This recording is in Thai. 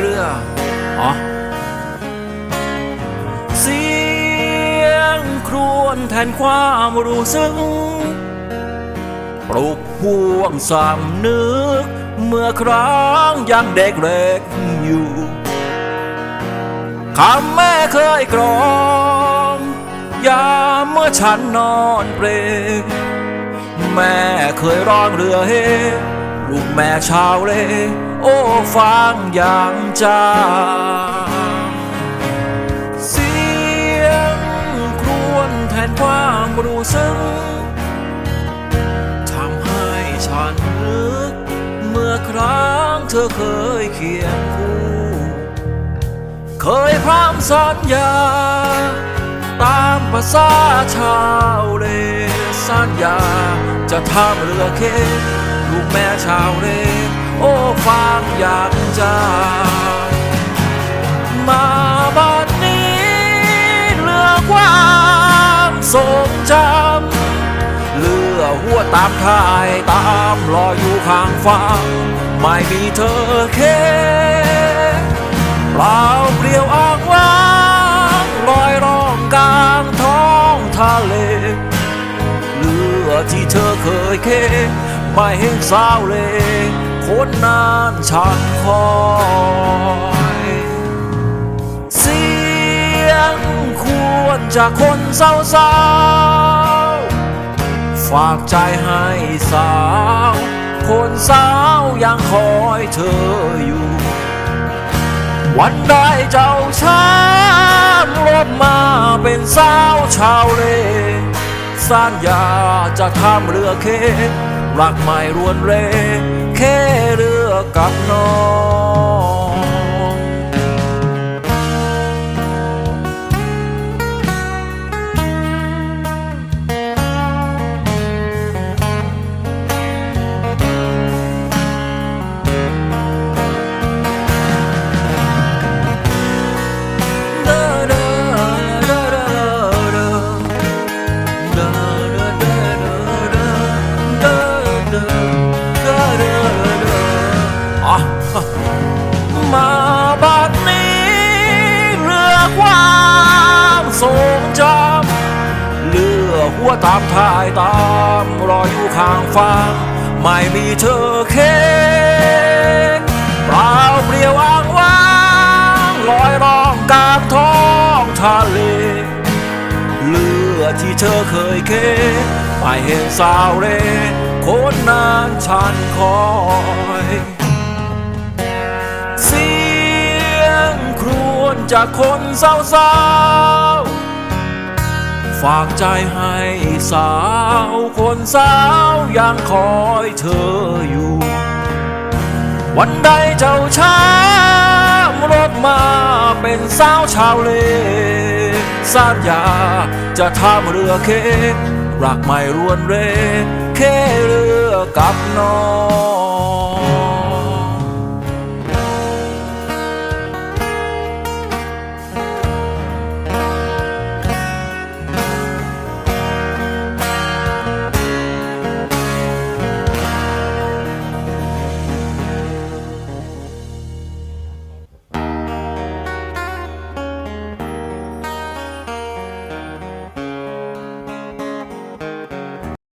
เรืออ๋อเสียงครวญแทนความรู้สึกปลุกห่วงสามนึก เมื่อครั้งยังเด็กเล็กอยู่คำแม่เคยกรองยามเมื่อฉันนอนเปรย์แม่เคยร้องเรือเฮลูกแม่ชาวเล โอ้ฟังอย่างจางเสียงครวญแทนความรู้สึกทำให้ฉันนึก เมื่อครั้งเธอเคยเคียงคู่ เคยพร่ำสัญญา ตามภาษาชาวเลสัญญา จะทำเรือเค็ลูกแม่ชาวเล โอ้ฟังอย่างจามาบัดนี้เรือความทรงจำเรือหัวตามทายตามรออยู่ข้างฟ้า ไม่มีเธอแค่เปล่าเปลี่ยวอ้างว้างลอยร่องกลางท้องทะเลเรือที่เธอเคยเคไม่เห็นสาวเลย คนนานฉันคอยเสียงควรจากคนเศร้าๆฝากใจให้สาว คนสาวยังคอยเธออยู่ วันใดเจ้าช้างรถมาเป็นสาวชาวเลสัญญาจะทำเรือเครักไม่รวนเรแค่เรือ กับน้อง มาบัดนี้เรือความทรงจำเรือหัวตามทายตามรออยู่ข้างฟ้าไม่มีเธอแค่เปล่าเปลี่ยวอ้างว้างลอยร่องกลางท้องทะเลเรือที่เธอเคยเคไปเห็นสาวเรคนนานฉันคอย จากคนเศร้าๆ ฝากใจให้สาวคนสาวยังคอยเธออยู่ วันใดเจ้าช้ารถมาเป็นสาวชาวเลสัญญาจะทำเรือเครักไม่รวนเรแค่เรือกับน้อง